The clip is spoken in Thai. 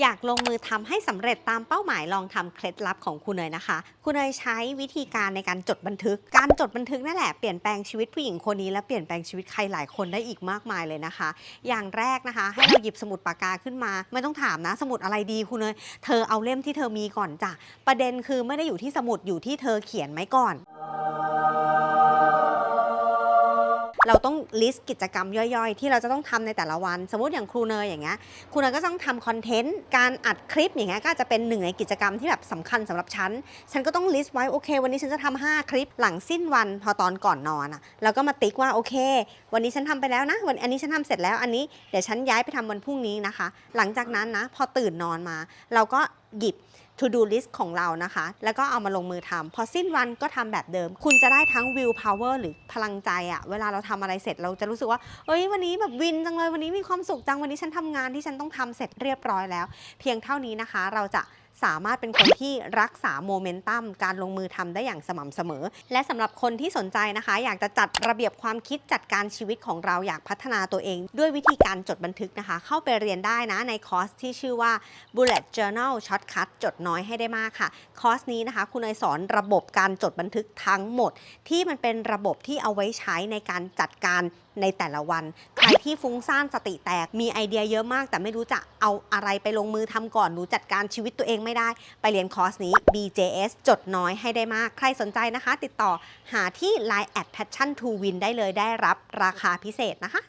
อยากลงมือทำให้สำเร็จตามเป้าหมายลองทำเคล็ดลับของคุณเนยนะคะ คุณเนยใช้วิธีการในการจดบันทึก การจดบันทึกนั่นแหละเปลี่ยนแปลงชีวิตผู้หญิงคนนี้และเปลี่ยนแปลงชีวิตใครหลายคนได้อีกมากมายเลยนะคะ อย่างแรกนะคะ ให้เราหยิบสมุดปากกาขึ้นมา ไม่ต้องถามนะ สมุดอะไรดีคุณเนยเธอเอาเล่มที่เธอมีก่อนจ้ะประเด็นคือไม่ได้อยู่ที่สมุดอยู่ที่เธอเขียนไหมก่อน เราต้องลิสต์กิจกรรมย่อยๆ ที่เราจะต้องทำในแต่ละวัน สมมติอย่างครูเนยอย่างเงี้ยครูเนยก็ต้องทำคอนเทนต์การอัดคลิปอย่างเงี้ยก็จะเป็นหนึ่งในกิจกรรมที่แบบสำคัญสำหรับฉันฉันก็ต้องลิสต์ไว้โอเค วันนี้ฉันจะทำ5คลิปหลังสิ้นวันพอตอนก่อนนอนอะแล้วก็มาติ๊กว่าโอเค วันนี้ฉันทำไปแล้วนะ วันอันนี้ฉันทำเสร็จแล้วอันนี้เดี๋ยวฉันย้ายไปทำวันพรุ่งนี้นะคะ หลังจากนั้นนะพอตื่นนอนมา เราก็หยิบ to do list ของเรานะคะ แล้วก็เอามาลงมือทำพอสิ้นวันก็ทำแบบเดิม คุณจะได้ทั้ง will power หรือพลังใจอะเวลาเราทำอะไรเสร็จเราจะรู้สึกว่า เอ้ยวันนี้แบบวินจังเลยวันนี้มีความสุขจังวันนี้ฉันทำงานที่ฉันต้องทำเสร็จเรียบร้อยแล้ว เพียงเท่านี้นะคะ เราจะ สามารถเป็นคนที่รักษาโมเมนตัมการลงมือทำได้อย่างสม่ำเสมอ และสำหรับคนที่สนใจนะคะ อยากจะจัดระเบียบความคิดจัดการชีวิตของเราอยากพัฒนาตัวเอง ด้วยวิธีการจดบันทึกนะคะ เข้าไปเรียนได้นะในคอร์สที่ชื่อว่า Bullet Journal Shortcut จดน้อยให้ได้มากค่ะ คอร์สนี้นะคะคุณเนยสอนระบบการจดบันทึกทั้งหมด ที่มันเป็นระบบที่เอาไว้ใช้ในการจัดการ ในแต่ละวัน ใครที่ฟุ้งซ่านสติแตกมีไอเดียเยอะมาก แต่ไม่รู้จะเอาอะไรไปลงมือทำก่อนหนูจัดการชีวิตตัวเองไม่ได้ ไปเรียนคอร์สนี้ BJS จดน้อยให้ได้มาก ใครสนใจนะคะ ติดต่อหาที่ Line at passion to win ได้เลยได้รับราคาพิเศษนะคะ